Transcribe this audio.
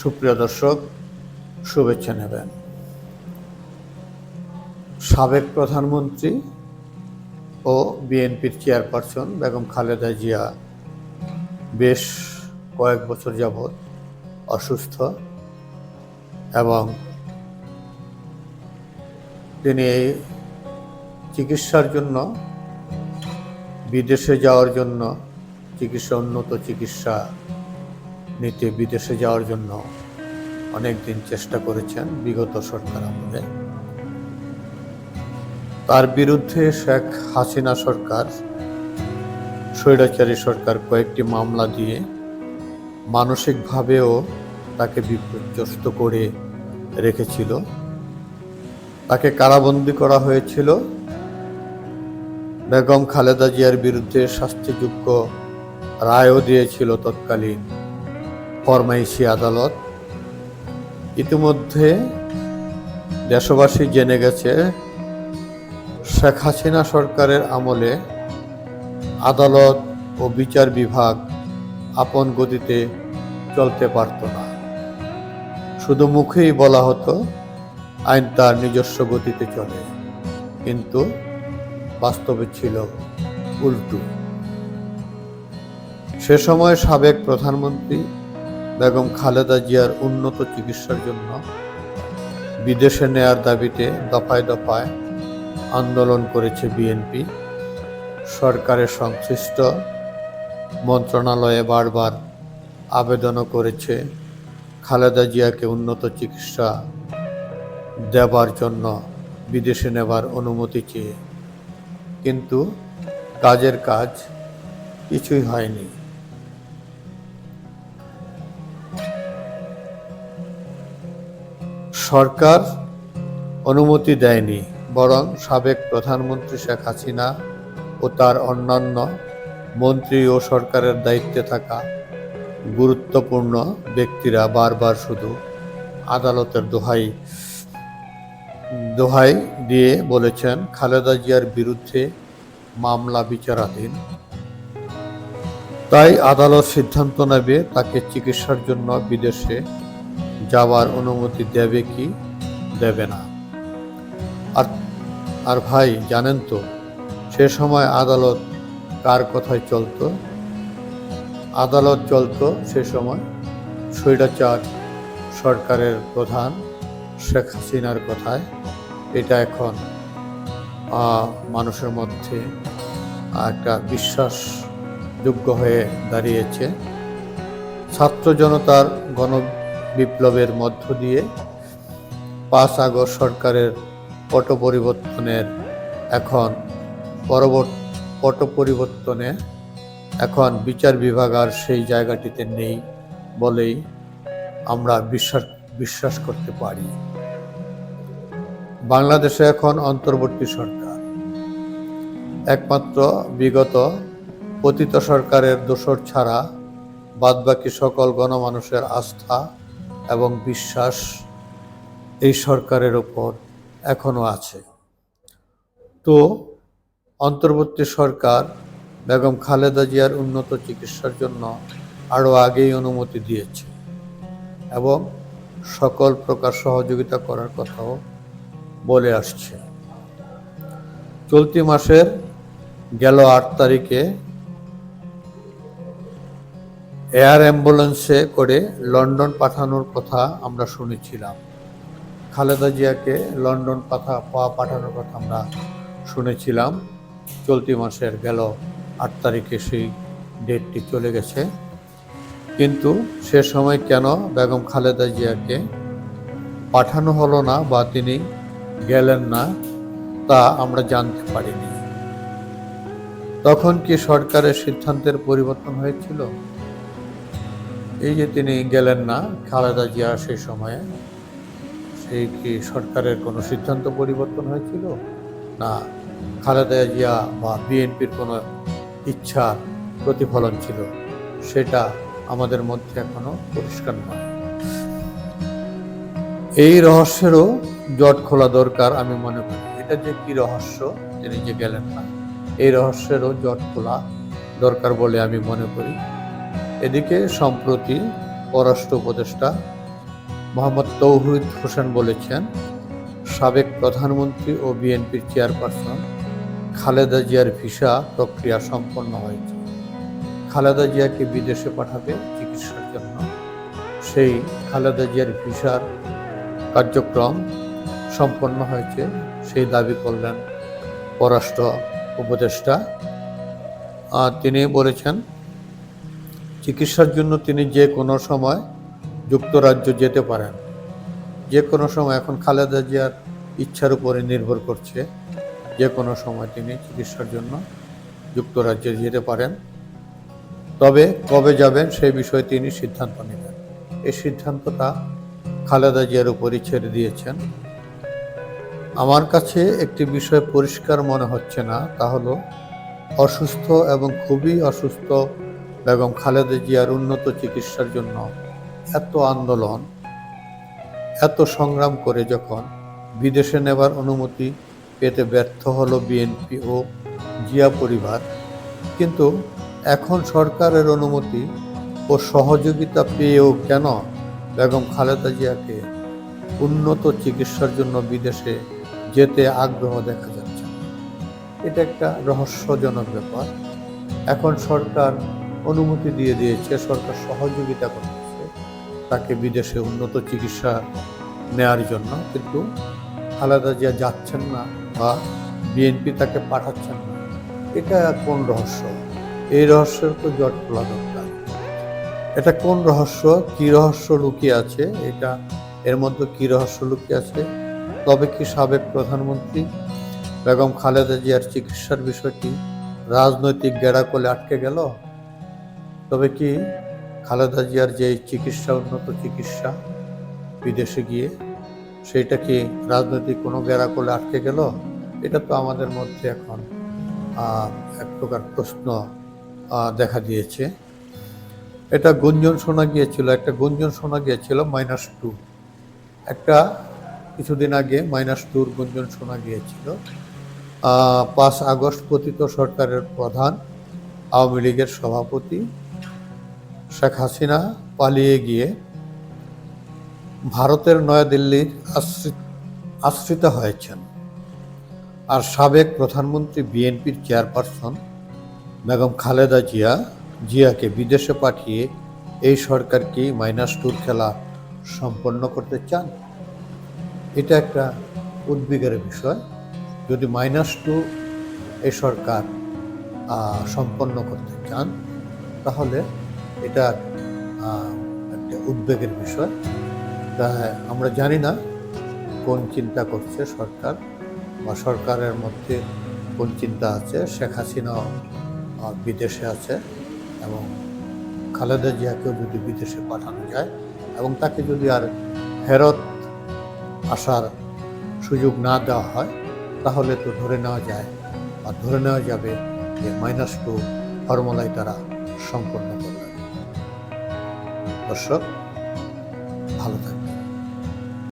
সুপ্রিয় দর্শক, শুভেচ্ছা নেবেন। সাবেক প্রধানমন্ত্রী ও বিএনপির চেয়ারপারসন বেগম খালেদা জিয়া বেশ কয়েক বছর যাবৎ অসুস্থ এবং তিনি এই চিকিৎসার জন্য, বিদেশে যাওয়ার জন্য চিকিৎসা, উন্নত চিকিৎসা নিতে বিদেশে যাওয়ার জন্য অনেক দিন চেষ্টা করেছেন বিগত সরকার আমলে। তার বিরুদ্ধে শেখ হাসিনা সরকার, স্বৈরাচারী সরকার কয়েকটি মামলা দিয়ে মানসিকভাবেও তাকে বিপর্যস্ত করে রেখেছিল। তাকে কারাবন্দি করা হয়েছিল। বেগম খালেদা জিয়ার বিরুদ্ধে শাস্তিযোগ্য রায়ও দিয়েছিল তৎকালীন ফরমাইশি আদালত। ইতিমধ্যে দেশবাসী জেনে গেছে, শেখ হাসিনা সরকারের আমলে আদালত ও বিচার বিভাগ আপন গতিতে চলতে পারত না। শুধু মুখেই বলা হতো, আইন তার নিজস্ব গতিতে চলে, কিন্তু বাস্তবে ছিল উল্টু। সে সময় সাবেক প্রধানমন্ত্রী বেগম খালেদা জিয়ার উন্নত চিকিৎসার জন্য বিদেশে নেয়ার দাবিতে দফায় দফায় আন্দোলন করেছে বিএনপি। সরকারের সংশ্লিষ্ট মন্ত্রণালয়ে বারবার আবেদনও করেছে খালেদা জিয়াকে উন্নত চিকিৎসা দেবার জন্য বিদেশে নেবার অনুমতি চেয়ে। কিন্তু কাজের কাজ কিছুই হয়নি। সরকার অনুমতি দেয়নি, বরং সাবেক প্রধানমন্ত্রী শেখ হাসিনা ও তার অন্যান্য মন্ত্রী ও সরকারের দায়িত্বে থাকা গুরুত্বপূর্ণ ব্যক্তিরা বারবার শুধু আদালতের দোহাই দোহাই দিয়ে বলেছেন, খালেদা জিয়ার বিরুদ্ধে মামলা বিচারাধীন। তাই আদালত সিদ্ধান্ত নেবে তাকে চিকিৎসার জন্য বিদেশে যাওয়ার অনুমতি দেবে কি দেবে না? আর আর ভাই, জানেন তো, সে সময় আদালত কার কথায় চলতো? আদালত চলত সে সময় স্বৈরাচার সরকারের প্রধান শেখ হাসিনার কথায়। এটা এখন মানুষের মধ্যে একটা বিশ্বাসযোগ্য হয়ে দাঁড়িয়েছে। ছাত্র জনতার গণ বিপ্লবের মধ্য দিয়ে পাঁচ আগস্ট সরকারের পট পরিবর্তনের এখন পরবর্তী, পট পরিবর্তনে এখন বিচার বিভাগ আর সেই জায়গাটিতে নেই বলেই আমরা বিশ্বাস বিশ্বাস করতে পারি। বাংলাদেশে এখন অন্তর্বর্তী সরকার। একমাত্র বিগত পতিত সরকারের দোসর ছাড়া বাদবাকি সকল গণমানুষের আস্থা এবং বিশ্বাস এই সরকারের ওপর এখনও আছে। তো অন্তর্বর্তী সরকার বেগম খালেদা জিয়ার উন্নত চিকিৎসার জন্য আরও আগেই অনুমতি দিয়েছে এবং সকল প্রকার সহযোগিতা করার কথাও বলে আসছে। চলতি মাসের গেল আট তারিখে এয়ার অ্যাম্বুলেন্সে করে লন্ডন পাঠানোর কথা আমরা শুনেছিলাম। খালেদা জিয়াকে লন্ডন পাঠা পাঠানোর কথা আমরা শুনেছিলাম। চলতি মাসের গেল আট তারিখে সেই ডেটটি চলে গেছে। কিন্তু সে সময় কেন বেগম খালেদা জিয়াকে পাঠানো হলো না বা তিনি গেলেন না, তা আমরা জানতে পারিনি। তখন কি সরকারের সিদ্ধান্তের পরিবর্তন হয়েছিল? এই যে তিনি গেলেন না, খালেদা জিয়া সেই সময়ে, সেই কি সরকারের কোনো সিদ্ধান্ত পরিবর্তন হয়েছিল? না, খালেদা জিয়া বা বিএনপির কোনো ইচ্ছার প্রতিফলন ছিল, সেটা আমাদের মধ্যে এখনও পরিষ্কার নয়। এই রহস্যেরও জট খোলা দরকার আমি মনে করি। এটা যে কি রহস্য, তিনি যে গেলেন না, এই রহস্যেরও জট খোলা দরকার বলে আমি মনে করি। এদিকে সম্প্রতি পররাষ্ট্র উপদেষ্টা মোহাম্মদ তৌহিদ হোসেন বলেছেন, সাবেক প্রধানমন্ত্রী ও বিএনপির চেয়ারপারসন খালেদা জিয়ার ভিসা প্রক্রিয়া সম্পন্ন হয়েছে। খালেদা জিয়াকে বিদেশে পাঠাবে চিকিৎসার জন্য। সেই খালেদা জিয়ার ভিসার কার্যক্রম সম্পন্ন হয়েছে, সেই দাবি করলেন পররাষ্ট্র উপদেষ্টা। আর তিনি বলেছেন চিকিৎসার জন্য তিনি যে কোনো সময় যুক্তরাজ্য যেতে পারেন। যে কোনো সময় এখন খালেদা জিয়ার ইচ্ছার উপরে নির্ভর করছে। যে কোনো সময় তিনি চিকিৎসার জন্য যুক্তরাজ্যে যেতে পারেন। তবে কবে যাবেন সেই বিষয়ে তিনি সিদ্ধান্ত নেবেন এই সিদ্ধান্তটা খালেদা জিয়ার উপরই ছেড়ে দিয়েছেন। আমার কাছে একটি বিষয় পরিষ্কার মনে হচ্ছে না, তা হলো অসুস্থ এবং খুবই অসুস্থ বেগম খালেদা জিয়ার উন্নত চিকিৎসার জন্য এত আন্দোলন, এত সংগ্রাম করে যখন বিদেশে নেবার অনুমতি পেতে ব্যর্থ হলো বিএনপি ও জিয়া পরিবার, কিন্তু এখন সরকারের অনুমতি ও সহযোগিতা পেয়েও কেন বেগম খালেদা জিয়াকে উন্নত চিকিৎসার জন্য বিদেশে যেতে আগ্রহ দেখা যাচ্ছে এটা একটা রহস্যজনক ব্যাপার। এখন সরকার অনুমতি দিয়ে দিয়েছে, সরকার সহযোগিতা করতেছে তাকে বিদেশে উন্নত চিকিৎসা নেয়ার জন্য, কিন্তু খালেদা জিয়া যাচ্ছেন না বা বিএনপি তাকে পাঠাচ্ছেন না, এটা কোন রহস্য? এই রহস্যের তো জট খোলা দরকার। এটা কোন রহস্য? কি রহস্য লুকিয়ে আছে? এটা এর মধ্যে কি রহস্য লুকিয়ে আছে? তবে কি সাবেক প্রধানমন্ত্রী বেগম খালেদা জিয়ার চিকিৎসার বিষয়টি রাজনৈতিক গেড়াকলে আটকে গেল? তবে কি খালেদা জিয়ার যে চিকিৎসা, উন্নত চিকিৎসা বিদেশে গিয়ে সেইটা কি রাজনৈতিক কোনো গেড়াকলে আটকে গেল? এটা তো আমাদের মধ্যে এখন এক প্রকার প্রশ্ন দেখা দিয়েছে। এটা গুঞ্জন শোনা গিয়েছিল, একটা গুঞ্জন শোনা গিয়েছিল মাইনাস টু। একটা কিছুদিন আগে মাইনাস টুর গুঞ্জন শোনা গিয়েছিল। পাঁচ আগস্ট পতিত সরকারের প্রধান, আওয়ামী লীগের সভাপতি শেখ হাসিনা পালিয়ে গিয়ে ভারতের নয়াদিল্লির আশ্রিত আশ্রিত হয়েছেন। আর সাবেক প্রধানমন্ত্রী বিএনপির চেয়ারপারসন বেগম খালেদা জিয়া, জিয়াকে বিদেশে পাঠিয়ে এই সরকার কি মাইনাস টুর খেলা সম্পন্ন করতে চান। এটা একটা উদ্বেগের বিষয়। যদি মাইনাস টু এই সরকার সম্পন্ন করতে চান, তাহলে এটা একটা উদ্বেগের বিষয়। তা আমরা জানি না কোন চিন্তা করছে সরকার বা সরকারের মধ্যে কোন চিন্তা আছে। শেখ হাসিনাও আহ, বিদেশে আছে এবং খালেদা জিয়াকেও যদি বিদেশে পাঠানো যায় এবং তাকে যদি আর ফেরত আসার সুযোগ না দেওয়া হয় তাহলে তো ধরে নেওয়া যায় বা ধরে নেওয়া যাবে যে মাইনাস টু ফর্মুলায় তারা সম্পন্ন দর্শক ভালো থাকবে